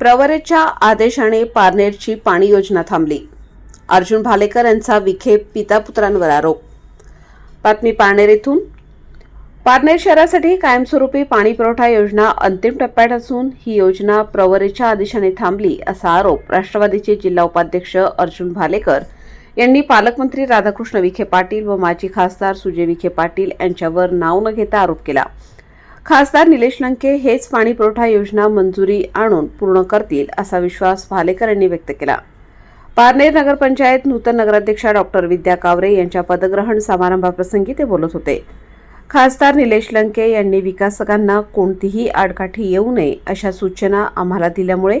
प्रवरेच्या आदेशाने पारनेरची पाणी योजना थांबली. अर्जुन भालेकर यांचा विखे पितापुत्रांवर आरोप. बातमी पारनेर येथून. पारनेर शहरासाठी कायमस्वरूपी पाणी पुरवठा योजना अंतिम टप्प्यात असून ही योजना प्रवरेच्या आदेशाने थांबली असा आरोप राष्ट्रवादीचे जिल्हा उपाध्यक्ष अर्जुन भालेकर यांनी पालकमंत्री राधाकृष्ण विखे पाटील व माजी खासदार सुजय विखे पाटील यांच्यावर नाव न घेता आरोप केला. खासदार निलेश लंके हेच पाणी पुरवठा योजना मंजुरी आणून पूर्ण करतील असा विश्वास भालेकर यांनी व्यक्त केला. पारनेर नगरपंचायत नूतन नगराध्यक्षा डॉक्टर विद्या कावरे यांच्या पदग्रहण समारंभाप्रसंगी ते बोलत होते. खासदार निलेश लंके यांनी विकासकांना कोणतीही आडकाठी येऊ नये अशा सूचना आम्हाला दिल्यामुळे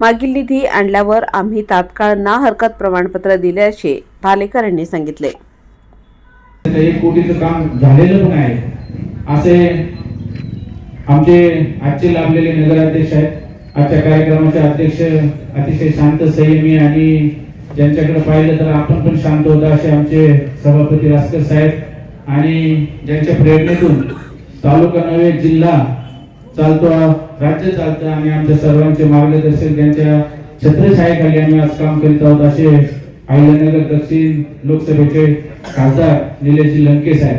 मागील निधी आणल्यावर आम्ही तात्काळ ना हरकत प्रमाणपत्र दिल्याचे भालेकर यांनी सांगितले. एक कोटीचं काम झालेलं पण आहे. असे आमचे आजचे लाभलेले नगराध्यक्ष आहेत. आजच्या कार्यक्रमाचे अध्यक्ष अतिशय शांत संयमी आणि ज्यांच्याकडे पाहिलं तर आपण पण शांत होता असे आमचे सभापती रास्कर साहेब आणि ज्यांच्या प्रेरणेतून तालुका नव्हे जिल्हा चालतो राज्य चालतं आणि आमच्या सर्वांचे मार्गदर्शक ज्यांच्या छत्रछायेखाली आम्ही आज काम करीत आहोत असे अहिल्यानगर दक्षिण लोकसभेचे खासदार निलेशजी लंके साहेब.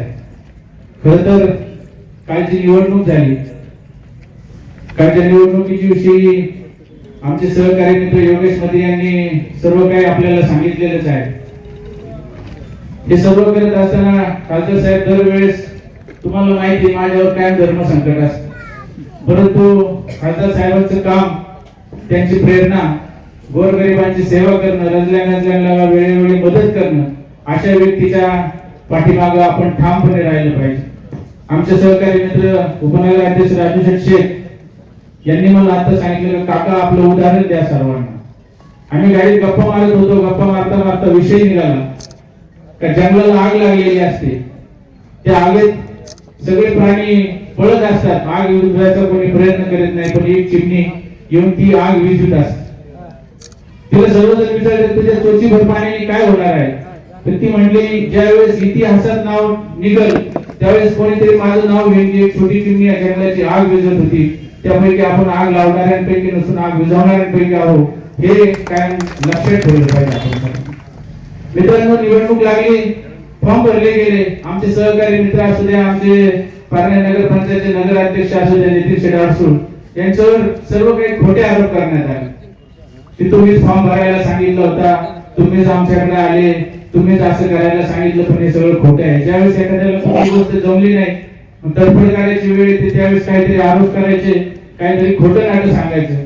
खर तर कालची निवडणूक झाली. कालच्या निवडणुकीच्या दिवशी आमचे सहकारी मित्र योगेशमध्ये यांनी सर्व काही आपल्याला सांगितलेलंच आहे. हे सर्व करत असताना खासदार साहेब दरवेळेस तुम्हाला माहिती माझ्यावर काय धर्म संकट असत. परंतु खासदार साहेबांचं काम त्यांची प्रेरणा गोरगरिबांची सेवा करणं रजल्या नजल्याला वेळोवेळी मदत करणं अशा व्यक्तीच्या पाठीमागं आपण ठामपणे राहिलं पाहिजे. आमचे सहकारी मित्र उपनगर अध्यक्ष राजू शेठ शेख यांनी मला आता सांगितलं काका आपलं उदाहरण द्या सर्वांना. आम्ही गाडीत गप्पा मारत होतो गप्पा मारता मारता विषय निघाला. का जंगलाला आग लागलेली असते. त्या आगीत सगळे प्राणी पळत असतात. आग विझवायचा कोणी प्रयत्न करत नाही पण एक चिमणी येऊन ती आग विझवित असते. तिला सर्वजण विचारतात तुझ्या त्वचीभर पाण्याने काय होणार आहे? तर ती म्हणली ज्यावेळेस इतिहासात नाव निघल त्यावेळेस कोणीतरी माझं नाव घेऊन एक छोटी चिमणी या जंगलाची आग विझत होती. त्यापैकी आपण आग लावणाऱ्यांपैकी नसून आग विझवणाऱ्यांपैकी आहोत. हे काय लक्षात ठेवलं पाहिजे आपण. मित्रांनो निवडणूक लागली. फॉर्म भरले गेले. आमचे सहकारी मित्र असू द्या आमचे पारणे नगर पंचायतचे नगराध्यक्ष असू द्या नितीन शेड असू यांच्यावर सर्व काही खोटे आरोप करण्यात आले. की तुम्हीच फॉर्म भरायला सांगितलं होता तुम्हीच आमच्याकडे आले तुम्हीच असं करायला सांगितलं पण हे सगळं खोटे आहे. ज्यावेळेस एखाद्याला कोणती गोष्ट जमली नाही. तडफड करायची वेळ येते त्यावेळेस काहीतरी आरोप करायचे काहीतरी खोटं नाटक सांगायचं.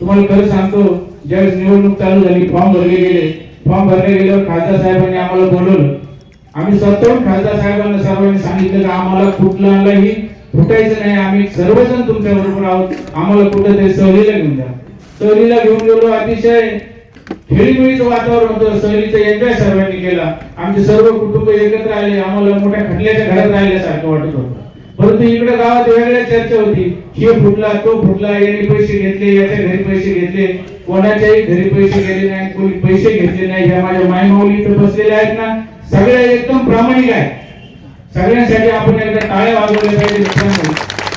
तुम्हाला खरं सांगतो ज्यावेळेस निवडणूक चालू झाली फॉर्म भरले गेले. फॉर्म भरले गेल्यावर खासदार साहेबांनी आम्हाला बोलवलं. आम्ही स्वतःहून खासदार साहेबांना सर्वांनी सांगितलं की आम्हाला कुठलाही फुटायचं नाही. आम्ही सर्वजण तुमच्या बरोबर आहोत. आम्हाला कुठं कुठेतरी सहलीला घेऊन द्या सहलीला घेऊन गेलो अतिशय खेळीमेळीचं वातावरण होतं. सहलीचा एन्जॉय सर्वांनी केला. आमचे सर्व कुटुंब एकत्र आले. आम्हाला मोठ्या खटल्याच्या घरात राहिल्यासारखं वाटत होतं. परंतु इकडे गावात वेगळ्या चर्चा होती. हे फुटला तो फुटला याने पैसे घेतले याच्या घरी पैसे घेतले. कोणाच्याही घरी पैसे गेले नाही कोणी पैसे घेतले नाही. ह्या माझ्या मायमाऊली इथं बसलेल्या आहेत ना. सगळ्या एकदम प्रामाणिक आहेत. सगळ्यांसाठी आपण एकदा टाळ्या वाजवल्या पाहिजे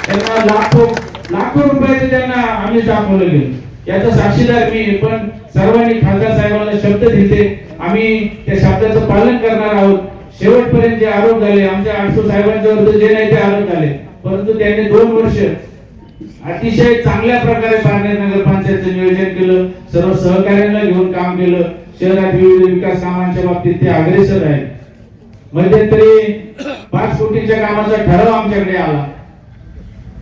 त्यांना लाखो लाखो रुपयाचे त्यांना आम्ही दाखवलं गेलं याचा साक्षीदार मी पण सर्वांनी खासदार साहेबांना शब्द दिले. आम्ही त्या शब्दाचं पालन करणार आहोत. शेवटपर्यंत जे आरोप झाले आमच्या आडसू साहेबांच्या जे नाही ते आरोप झाले. परंतु त्यांनी दोन वर्ष अतिशय चांगल्या प्रकारे पारनेर नगर पंचायतचं नियोजन केलं सर्व सहकार्यांना घेऊन काम केलं. शहरात विविध विकास कामांच्या बाबतीत ते अग्रेसर आहे मध्यंतरी पाच कोटीच्या कामाचा ठराव आमच्याकडे आला.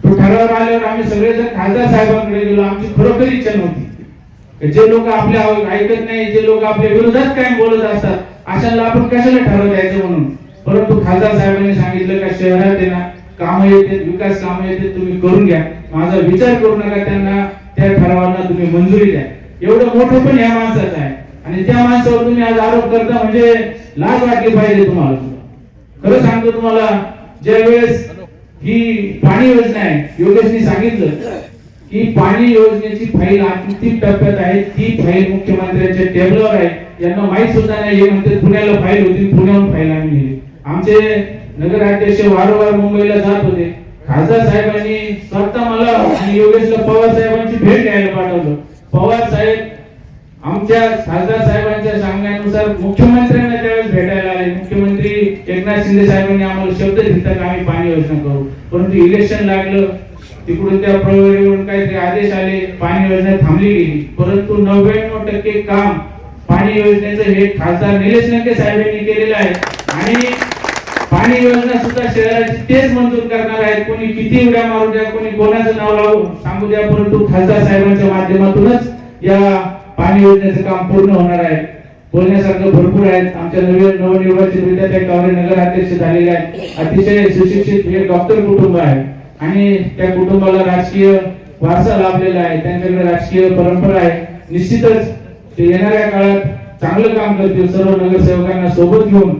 तो ठराव आल्यावर आम्ही सगळेजण खासदार साहेबांकडे गेलो. आमची खरोखर इच्छा नव्हती. जे लोक आपल्या ऐकत नाही जे लोक आपल्या विरोधात काय बोलत असतात अशाला आपण कशाला ठरव द्यायचं म्हणून? परंतु खासदार साहेबांनी सांगितलं का शहरात आहे ना येते विकास काम येते तुम्ही करून घ्या. माझा विचार करू नका त्यांना त्या ठरावांना तुम्ही मंजुरी द्या. एवढं मोठं पण या माणसाचं आहे. आणि त्या माणसावर तुम्ही आज आरोप करता म्हणजे लाज वाटली पाहिजे तुम्हाला. खरं सांगतो तुम्हाला ज्या वेळेस ही पाणी योजना आहे. योगेशनी सांगितलं की पाणी योजनेची फाईल अंतिम टप्प्यात आहे. ती फाईल मुख्यमंत्र्यांच्या टेबलवर आहे. यांना माहीत सुद्धा नाही. हे म्हणते पुण्याला फाईल होती पुण्याहून फाईल आम्ही नेली आमचे नगराध्यक्ष वारंवार मुंबईला जात होते. खासदार साहेबांनी स्वतः मला आणि योगेशला पवार साहेबांची भेट घ्यायला पाठवलं. पवार साहेब आमच्या खासदार साहेबांच्या सांगण्यानुसार मुख्यमंत्र्यांना त्यावेळेस भेटायला आले. मुख्यमंत्री एकनाथ शिंदे साहेबांनी आम्हाला शब्द दिला की आम्ही पाणी योजना करू. परंतु इलेक्शन लागलं तिकडून त्या प्रणालीवरून काहीतरी आदेश आले पाणी योजना थांबली गेली. परंतु नव्याण्णव टक्के काम पाणी योजनेचं हे खासदार निलेश लंके साहेबांनी केलेलं आहे. आणि पाणी योजना सुद्धा शहराची तेच मंजूर करणार आहेत. कोणी किती उड्या मारू द्या कोणी कोणाचं नाव लावू सांगू द्या. परंतु खासदार साहेबांच्या माध्यमातूनच या पाणी योजनेचं काम पूर्ण होणार आहे. बोलण्यासारखं भरपूर आहेत. आमच्या नवीन नवनिर्वाचित विद्यापीठ कावरे नगर अध्यक्ष झालेले आहेत. अतिशय सुशिक्षित हे डॉक्टर कुटुंब आहे. आणि त्या कुटुंबाला राजकीय वारसा लाभलेला आहे. त्यांच्याकडे राजकीय परंपरा आहे. निश्चितच ते येणाऱ्या काळात चांगलं काम करतील. सर्व नगरसेवकांना सोबत घेऊन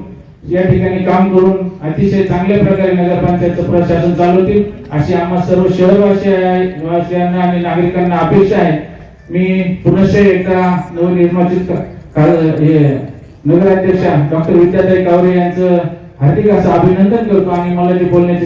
या ठिकाणी काम करून अतिशय चांगल्या प्रकारे नगरपंचायतचं प्रशासन चालवतील. अशी आम्हा सर्व शहरवासी आहे निवासियांना आणि नागरिकांना अपेक्षा आहे. मी पुनश्च एकदा नवनिर्वाचित क- नगराध्यक्षा डॉक्टर विद्याताई कावरे यांचं हार्दिक असं अभिनंदन करतो आणि मला जे बोलण्याची